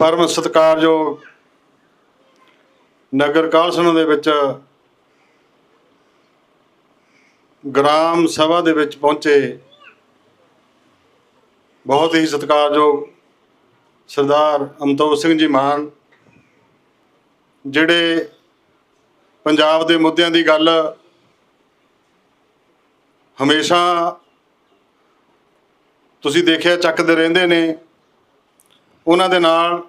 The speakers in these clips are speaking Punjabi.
ਪਰਮ ਸਤਿਕਾਰਯੋਗ ਨਗਰ ਕੌਂਸਲ ਦੇ ਵਿੱਚ ਗ੍ਰਾਮ ਸਭਾ ਦੇ ਵਿੱਚ ਪਹੁੰਚੇ ਬਹੁਤ ਹੀ ਸਤਿਕਾਰਯੋਗ ਸਰਦਾਰ ਅਮਤੋਜ ਸਿੰਘ ਜੀ ਮਾਨ, ਜਿਹੜੇ ਪੰਜਾਬ ਦੇ ਮੁੱਦਿਆਂ ਦੀ ਗੱਲ ਹਮੇਸ਼ਾ ਤੁਸੀਂ ਦੇਖਿਆ, ਚੱਕਦੇ ਰਹਿੰਦੇ ਨੇ। ਉਹਨਾਂ ਦੇ ਨਾਲ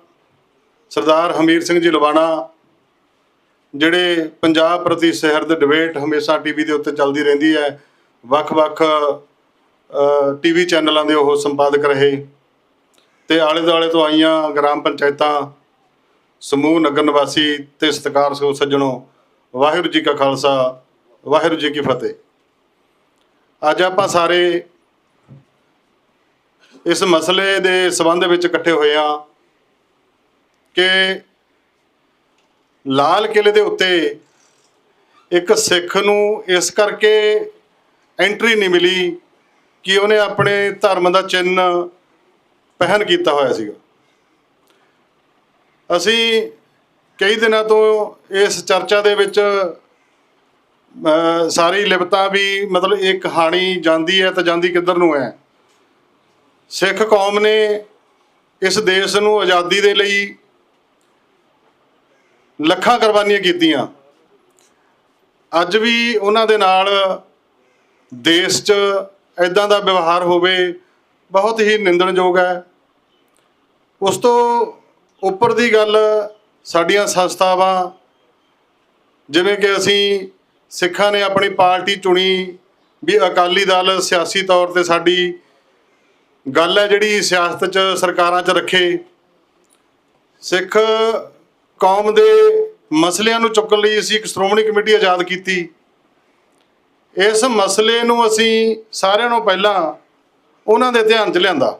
ਸਰਦਾਰ ਹਮੀਰ ਸਿੰਘ ਜੀ ਲਵਾਣਾ, ਜਿਹੜੇ ਪੰਜਾਬ ਪ੍ਰਤੀ ਸਹਿਰਦ ਡਿਬੇਟ ਹਮੇਸ਼ਾ ਟੀਵੀ ਦੇ ਉੱਤੇ ਚੱਲਦੀ ਰਹਿੰਦੀ ਹੈ, ਵੱਖ-ਵੱਖ ਟੀਵੀ ਚੈਨਲਾਂ ਦੇ ਉਹ ਸੰਪਾਦਕ ਰਹੇ। ਤੇ ਆਲੇ ਦੁਆਲੇ ਤੋਂ ਆਈਆਂ ਗ੍ਰਾਮ ਪੰਚਾਇਤਾਂ, ਸਮੂਹ, ਨਗਰ ਨਿਵਾਸੀ ਤੇ ਸਤਿਕਾਰ ਸੋ ਸੱਜਣੋ, ਵਾਹਿਗੁਰੂ ਜੀ ਕਾ ਖਾਲਸਾ, ਵਾਹਿਗੁਰੂ ਜੀ ਕੀ ਫਤਿਹ। ਅੱਜ ਆਪਾਂ ਸਾਰੇ ਇਸ ਮਸਲੇ ਦੇ ਸੰਬੰਧ ਵਿੱਚ ਇਕੱਠੇ ਹੋਏ ਆ ਕਿ ਲਾਲ ਕਿਲੇ ਦੇ ਉੱਤੇ ਇੱਕ ਸਿੱਖ ਨੂੰ ਇਸ ਕਰਕੇ ਐਂਟਰੀ ਨਹੀਂ ਮਿਲੀ ਕਿ ਉਹਨੇ ਆਪਣੇ ਧਰਮ ਦਾ ਚਿੰਨ ਪਹਿਨ ਕੀਤਾ ਹੋਇਆ ਸੀਗਾ। ਅਸੀਂ ਕਈ ਦਿਨਾਂ ਤੋਂ ਇਸ ਚਰਚਾ ਦੇ ਵਿੱਚ ਸਾਰੀ ਲਿਪਤਾ ਵੀ ਮਤਲਬ ਇਹ ਕਹਾਣੀ ਜਾਂਦੀ ਹੈ ਤਾਂ ਜਾਂਦੀ ਕਿੱਧਰ ਨੂੰ ਹੈ। ਸਿੱਖ ਕੌਮ ਨੇ ਇਸ ਦੇਸ਼ ਨੂੰ ਆਜ਼ਾਦੀ ਦੇ ਲਈ ਲੱਖਾਂ ਕੁਰਬਾਨੀਆਂ ਕੀਤੀਆਂ। ਅੱਜ ਵੀ ਉਹਨਾਂ ਦੇ ਨਾਲ ਦੇਸ਼ 'ਚ ਇਦਾਂ ਦਾ ਵਿਵਹਾਰ ਹੋਵੇ, ਬਹੁਤ ਹੀ ਨਿੰਦਣਯੋਗ ਹੈ। ਉਸ ਤੋਂ ਉੱਪਰ ਦੀ ਗੱਲ ਸਾਡੀਆਂ ਸੰਸਥਾਵਾਂ, ਜਿਵੇਂ ਕਿ ਅਸੀਂ ਸਿੱਖਾਂ ਨੇ ਆਪਣੀ ਪਾਰਟੀ ਚੁਣੀ ਵੀ ਅਕਾਲੀ ਦਲ ਸਿਆਸੀ ਤੌਰ ਤੇ ਸਾਡੀ ਗੱਲ ਹੈ ਜਿਹੜੀ ਸਿਆਸਤ 'ਚ ਸਰਕਾਰਾਂ 'ਚ ਰੱਖੇ। ਸਿੱਖ ਕੌਮ ਦੇ ਮਸਲਿਆਂ ਨੂੰ ਚੁੱਕਣ ਲਈ ਅਸੀਂ ਇੱਕ ਸ਼੍ਰੋਮਣੀ ਕਮੇਟੀ ਆਜ਼ਾਦ ਕੀਤੀ। ਇਸ ਮਸਲੇ ਨੂੰ ਅਸੀਂ ਸਾਰਿਆਂ ਨੂੰ ਪਹਿਲਾਂ ਉਹਨਾਂ ਦੇ ਧਿਆਨ 'ਚ ਲਿਆਂਦਾ।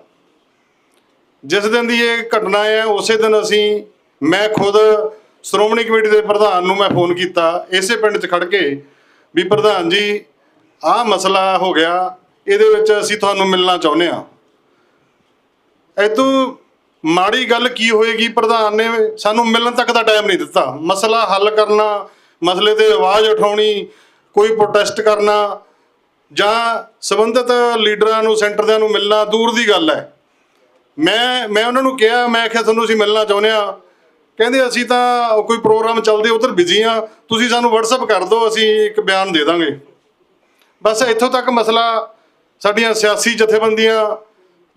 ਜਿਸ ਦਿਨ ਦੀ ਇਹ ਘਟਨਾ ਹੈ, ਉਸੇ ਦਿਨ ਅਸੀਂ, ਮੈਂ ਖੁਦ ਸ਼੍ਰੋਮਣੀ ਕਮੇਟੀ ਦੇ ਪ੍ਰਧਾਨ ਨੂੰ ਮੈਂ ਫੋਨ ਕੀਤਾ। ਇਸੇ ਪਿੰਡ 'ਚ ਖੜ ਕੇ ਵੀ ਪ੍ਰਧਾਨ ਜੀ, ਆਹ ਮਸਲਾ ਹੋ ਗਿਆ। ਇਹਦੇ ਵਿੱਚ ਅਸੀਂ ਤੁਹਾਨੂੰ ਮਿਲਣਾ ਚਾਹੁੰਦੇ ਹਾਂ। ਇਦੋਂ ਮਾੜੀ ਗੱਲ ਕੀ ਹੋਏਗੀ ਪ੍ਰਧਾਨ ਨੇ ਸਾਨੂੰ ਮਿਲਣ ਤੱਕ ਦਾ ਟਾਈਮ ਨਹੀਂ ਦਿੱਤਾ। ਮਸਲਾ ਹੱਲ ਕਰਨਾ, ਮਸਲੇ ਤੇ ਆਵਾਜ਼ ਉਠਾਉਣੀ, ਕੋਈ ਪ੍ਰੋਟੈਸਟ ਕਰਨਾ, ਜਾਂ ਸੰਬੰਧਿਤ ਲੀਡਰਾਂ ਨੂੰ, ਸੈਂਟਰਦਿਆਂ ਨੂੰ ਮਿਲਣਾ ਦੂਰ ਦੀ ਗੱਲ ਹੈ। ਮੈਂ ਮੈਂ ਉਹਨਾਂ ਨੂੰ ਕਿਹਾ, ਮੈਂ ਕਿਹਾ ਤੁਹਾਨੂੰ ਅਸੀਂ ਮਿਲਣਾ ਚਾਹੁੰਦੇ ਆ ਕਹਿੰਦੇ ਅਸੀਂ ਤਾਂ ਕੋਈ ਪ੍ਰੋਗਰਾਮ ਚੱਲਦੇ ਉਧਰ ਬਿਜ਼ੀ ਆ ਤੁਸੀਂ ਸਾਨੂੰ WhatsApp ਕਰ ਦਿਓ, ਅਸੀਂ ਇੱਕ ਬਿਆਨ ਦੇ ਦਾਂਗੇ। ਬਸ ਇੱਥੋਂ ਤੱਕ ਮਸਲਾ ਸਾਡੀਆਂ ਸਿਆਸੀ ਜਥੇਬੰਦੀਆਂ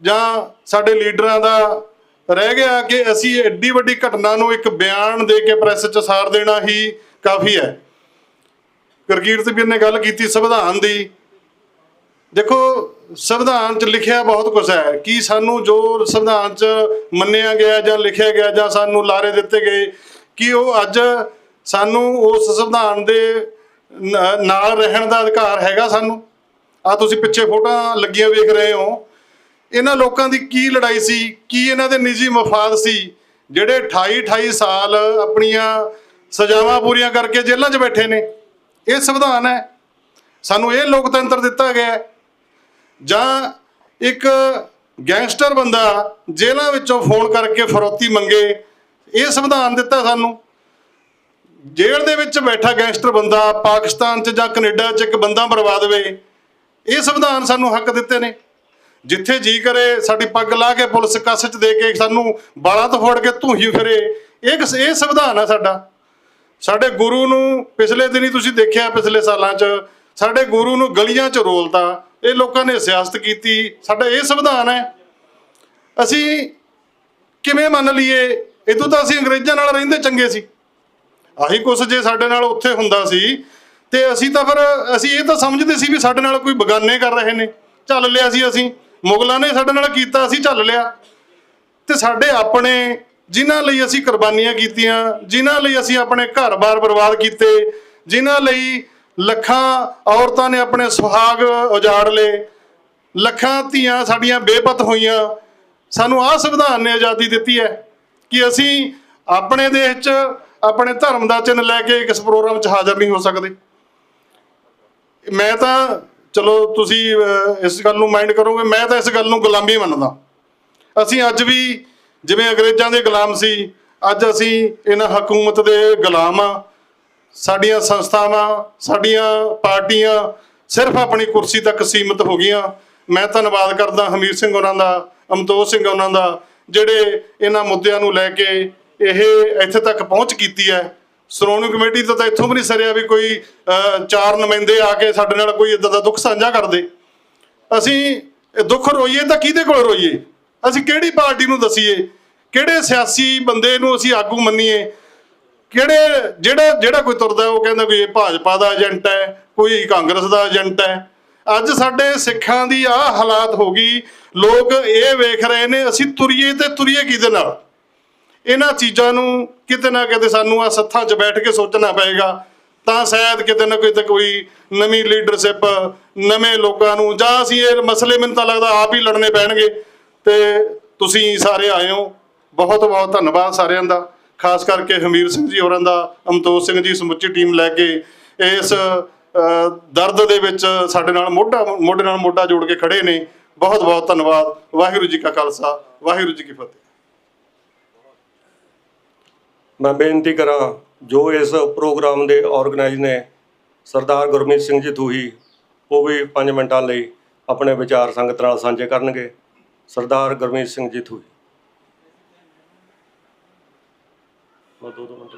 ਜਾਂ ਸਾਡੇ ਲੀਡਰਾਂ ਦਾ ਰਹਿ ਗਿਆ ਕਿ ਅਸੀਂ ਐਡੀ ਵੱਡੀ ਘਟਨਾ ਨੂੰ ਇੱਕ ਬਿਆਨ ਦੇ ਕੇ ਪ੍ਰੈਸ 'ਚ ਸਾਰ ਦੇਣਾ ਹੀ ਕਾਫੀ ਹੈ। ਕਰਕੀਰਤ ਵੀਰ ਨੇ ਗੱਲ ਕੀਤੀ ਸੰਵਿਧਾਨ ਦੀ। ਦੇਖੋ, ਸੰਵਿਧਾਨ 'ਚ ਲਿਖਿਆ ਬਹੁਤ ਕੁਝ ਹੈ। ਕਿ ਸਾਨੂੰ ਜੋ ਸੰਵਿਧਾਨ 'ਚ ਮੰਨਿਆ ਗਿਆ ਜਾਂ ਲਿਖਿਆ ਗਿਆ ਜਾਂ ਸਾਨੂੰ ਲਾਰੇ ਦਿੱਤੇ ਗਏ? ਕਿ ਉਹ ਅੱਜ ਸਾਨੂੰ ਉਸ ਸੰਵਿਧਾਨ ਦੇ ਨਾਲ ਰਹਿਣ ਦਾ ਅਧਿਕਾਰ ਹੈਗਾ ਸਾਨੂੰ? ਆ ਤੁਸੀਂ ਪਿੱਛੇ ਫੋਟੋਆਂ ਲੱਗੀਆਂ ਵੇਖ ਰਹੇ ਹੋ। ਇਹਨਾਂ ਲੋਕਾਂ ਦੀ ਕੀ ਲੜਾਈ ਸੀ? ਕੀ ਇਹਨਾਂ ਦੇ ਨਿੱਜੀ ਮਫਾਦ ਸੀ? ਜਿਹੜੇ 28 28 ਸਾਲ ਆਪਣੀਆਂ ਸਜ਼ਾਵਾਂ ਪੂਰੀਆਂ ਕਰਕੇ ਜੇਲ੍ਹਾਂ 'ਚ ਬੈਠੇ ਨੇ। ਇਹ ਸੰਵਿਧਾਨ ਹੈ। ਸਾਨੂੰ ਇਹ ਲੋਕਤੰਤਰ ਦਿੱਤਾ ਗਿਆ ਹੈ। ਜਾਂ ਇੱਕ ਗੈਂਗਸਟਰ ਬੰਦਾ ਜੇਲ੍ਹਾਂ ਵਿੱਚੋਂ ਫੋਨ ਕਰਕੇ ਫਰੋਤੀ ਮੰਗੇ, ਇਹ ਸੰਵਿਧਾਨ ਦਿੱਤਾ ਸਾਨੂੰ। ਜੇਲ੍ਹ ਦੇ ਵਿੱਚ ਬੈਠਾ ਗੈਂਗਸਟਰ ਬੰਦਾ ਪਾਕਿਸਤਾਨ 'ਚ ਜਾਂ ਕੈਨੇਡਾ 'ਚ ਇੱਕ ਬੰਦਾ ਮਰਵਾ ਦੇਵੇ, ਇਹ ਸੰਵਿਧਾਨ ਸਾਨੂੰ ਹੱਕ ਦਿੱਤੇ ਨੇ। ਜਿੱਥੇ ਜੀ ਕਰੇ, ਸਾਡੀ ਪੱਗ ਲਾ ਕੇ ਪੁਲਿਸ ਕੱਸ 'ਚ ਦੇ ਕੇ ਸਾਨੂੰ ਬਾਲਾਂ ਤੋਂ ਫੜ ਕੇ ਧੂਹੀ ਫਿਰੇ। ਇਹ ਕਿਸ- ਇਹ ਸੰਵਿਧਾਨ ਆ ਸਾਡਾ। ਸਾਡੇ ਗੁਰੂ ਨੂੰ ਪਿਛਲੇ ਦਿਨੀ ਤੁਸੀਂ ਦੇਖਿਆ, ਪਿਛਲੇ ਸਾਲਾਂ 'ਚ ਸਾਡੇ ਗੁਰੂ ਨੂੰ ਗਲੀਆਂ 'ਚ ਰੋਲਤਾ। ਇਹ ਲੋਕਾਂ ਨੇ ਸਿਆਸਤ ਕੀਤੀ। ਸਾਡਾ ਇਹ ਸੰਵਿਧਾਨ ਹੈ। ਅਸੀਂ ਕਿਵੇਂ ਮੰਨ ਲਈਏ? ਇਦੋਂ ਤਾਂ ਅਸੀਂ ਅੰਗਰੇਜ਼ਾਂ ਨਾਲ ਰਹਿੰਦੇ ਚੰਗੇ ਸੀ। ਆਹੀ ਕੁਛ ਜੇ ਸਾਡੇ ਨਾਲ ਉੱਥੇ ਹੁੰਦਾ ਸੀ, ਤੇ ਅਸੀਂ ਤਾਂ ਫਿਰ, ਅਸੀਂ ਇਹ ਤਾਂ ਸਮਝਦੇ ਸੀ ਵੀ ਸਾਡੇ ਨਾਲ ਕੋਈ ਬਗਾਨੇ ਕਰ ਰਹੇ ਨੇ। ਚੱਲ ਲਿਆ ਸੀ ਅਸੀਂ। ਮੁਗਲਾਂ ਨੇ ਸਾਡੇ ਨਾਲ ਕੀਤਾ, ਅਸੀਂ ਝੱਲ ਲਿਆ। ਤੇ ਸਾਡੇ ਆਪਣੇ, ਜਿਨ੍ਹਾਂ ਲਈ ਅਸੀਂ ਕੁਰਬਾਨੀਆਂ ਕੀਤੀਆਂ, ਜਿਨ੍ਹਾਂ ਲਈ ਅਸੀਂ ਆਪਣੇ ਘਰ-ਬਾਰ ਬਰਬਾਦ ਕੀਤੇ, ਜਿਨ੍ਹਾਂ ਲਈ ਲੱਖਾਂ ਔਰਤਾਂ ਨੇ ਆਪਣੇ ਸੁਹਾਗ ਉਜਾੜ ਲਏ, ਲੱਖਾਂ ਧੀਆਂ ਸਾਡੀਆਂ ਬੇਪਤ ਹੋਈਆਂ। ਸਾਨੂੰ ਆਹ ਸੰਵਿਧਾਨ ਨੇ ਆਜ਼ਾਦੀ ਦਿੱਤੀ ਹੈ ਕਿ ਅਸੀਂ ਆਪਣੇ ਦੇਸ਼ 'ਚ, ਆਪਣੇ ਧਰਮ ਦਾ ਚਿੰਨ੍ਹ ਲੈ ਕੇ ਇਸ ਪ੍ਰੋਗਰਾਮ 'ਚ ਹਾਜ਼ਰ ਨਹੀਂ ਹੋ ਸਕਦੇ। ਮੈਂ ਤਾਂ ਚਲੋ ਤੁਸੀਂ ਇਸ ਗੱਲ ਨੂੰ ਮਾਈਂਡ ਕਰੋਗੇ, ਮੈਂ ਤਾਂ ਇਸ ਗੱਲ ਨੂੰ ਗੁਲਾਮੀ ਮੰਨਦਾ। ਅਸੀਂ ਅੱਜ ਵੀ ਜਿਵੇਂ ਅੰਗਰੇਜ਼ਾਂ ਦੇ ਗੁਲਾਮ ਸੀ, ਅੱਜ ਅਸੀਂ ਇਹਨਾਂ ਹਕੂਮਤ ਦੇ ਗੁਲਾਮ ਆ। ਸਾਡੀਆਂ ਸੰਸਥਾਵਾਂ, ਸਾਡੀਆਂ ਪਾਰਟੀਆਂ ਸਿਰਫ ਆਪਣੀ ਕੁਰਸੀ ਤੱਕ ਸੀਮਿਤ ਹੋ ਗਈਆਂ। ਮੈਂ ਧੰਨਵਾਦ ਕਰਦਾ ਹਮੀਰ ਸਿੰਘ ਉਹਨਾਂ ਦਾ, ਅਮਤੋਜ ਸਿੰਘ ਉਹਨਾਂ ਦਾ, ਜਿਹੜੇ ਇਹਨਾਂ ਮੁੱਦਿਆਂ ਨੂੰ ਲੈ ਕੇ ਇਹ ਇੱਥੇ ਤੱਕ ਪਹੁੰਚ ਕੀਤੀ ਹੈ। ਸ਼੍ਰੋਮਣੀ ਕਮੇਟੀ ਤੋਂ ਤਾਂ ਇੱਥੋਂ ਵੀ ਨਹੀਂ ਸਰਿਆ ਵੀ ਕੋਈ ਚਾਰ ਨੁਮਾਇੰਦੇ ਆ ਕੇ ਸਾਡੇ ਨਾਲ ਕੋਈ ਇਦਾਂ ਦਾ ਦੁੱਖ ਸਾਂਝਾ ਕਰਦੇ। ਅਸੀਂ ਇਹ ਦੁੱਖ ਰੋਈਏ ਤਾਂ ਕਿਹਦੇ ਕੋਲ ਰੋਈਏ? ਅਸੀਂ ਕਿਹੜੀ ਪਾਰਟੀ ਨੂੰ ਦਸੀਏ? ਕਿਹੜੇ ਸਿਆਸੀ ਬੰਦੇ ਨੂੰ ਅਸੀਂ ਆਗੂ ਮੰਨੀਏ? ਕਿਹੜੇ, ਜਿਹੜਾ ਜਿਹੜਾ ਕੋਈ ਤੁਰਦਾ ਉਹ ਕਹਿੰਦਾ ਵੀ ਇਹ ਭਾਜਪਾ ਦਾ ਏਜੰਟ ਹੈ, ਕੋਈ ਕਾਂਗਰਸ ਦਾ ਏਜੰਟ ਹੈ। ਅੱਜ ਸਾਡੇ ਸਿੱਖਾਂ ਦੀ ਆਹ ਹਾਲਾਤ ਹੋ ਗਈ। ਲੋਕ ਇਹ ਵੇਖ ਰਹੇ ਨੇ, ਅਸੀਂ ਤੁਰੀਏ ਤੇ ਤੁਰੀਏ ਕਿਹਦੇ ਨਾਲ? ਇਹਨਾਂ ਚੀਜ਼ਾਂ ਨੂੰ ਕਿਤੇ ਨਾ ਕਿਤੇ ਸਾਨੂੰ ਆ ਸੱਥਾਂ 'ਚ ਬੈਠ ਕੇ ਸੋਚਣਾ ਪਏਗਾ। ਤਾਂ ਸ਼ਾਇਦ ਕਿਤੇ ਨਾ ਕਿਤੇ ਕੋਈ ਨਵੀਂ ਲੀਡਰਸ਼ਿਪ ਨਵੇਂ ਲੋਕਾਂ ਨੂੰ ਜਾਂ ਅਸੀਂ ਇਹ ਮਸਲੇ ਮੈਨੂੰ ਤਾਂ ਲੱਗਦਾ ਆਪ ਹੀ ਲੜਨੇ ਪੈਣਗੇ। ਤੇ ਤੁਸੀਂ ਸਾਰੇ ਆਏ ਹੋ। ਬਹੁਤ ਬਹੁਤ ਧੰਨਵਾਦ ਸਾਰਿਆਂ ਦਾ। ਖਾਸ ਕਰਕੇ ਹਮੀਰ ਸਿੰਘ ਜੀ ਹੋਰਾਂ ਦਾ ਅਮਤੋਜ ਸਿੰਘ ਜੀ, ਸਮੁੱਚੀ ਟੀਮ ਲੈ ਕੇ ਇਸ ਦਰਦ ਦੇ ਵਿੱਚ ਸਾਡੇ ਨਾਲ ਮੋਢਾ, ਮੋਢੇ ਨਾਲ ਮੋਢਾ ਜੋੜ ਕੇ ਖੜੇ ਨੇ। ਬਹੁਤ ਬਹੁਤ ਧੰਨਵਾਦ। ਵਾਹਿਗੁਰੂ ਜੀ ਕਾ ਖਾਲਸਾ, ਵਾਹਿਗੁਰੂ ਜੀ ਕੀ ਫਤਿਹ। ਮੈਂ ਬੇਨਤੀ ਕਰਾਂ, ਜੋ ਇਸ ਪ੍ਰੋਗਰਾਮ ਦੇ ਆਰਗੇਨਾਈਜ਼ ਨੇ, ਸਰਦਾਰ ਗੁਰਮੀਤ ਸਿੰਘ ਜੀ ਥੂਹੀ ਉਹ ਵੀ 5 ਮਿੰਟਾਂ ਲਈ ਆਪਣੇ ਵਿਚਾਰ ਸੰਗਤ ਨਾਲ ਸਾਂਝੇ ਕਰਨਗੇ। ਸਰਦਾਰ ਗੁਰਮੀਤ ਸਿੰਘ ਜੀ ਥੂਹੀ ਮੈਂ ਦੋ ਦੋ ਮਿੰਟ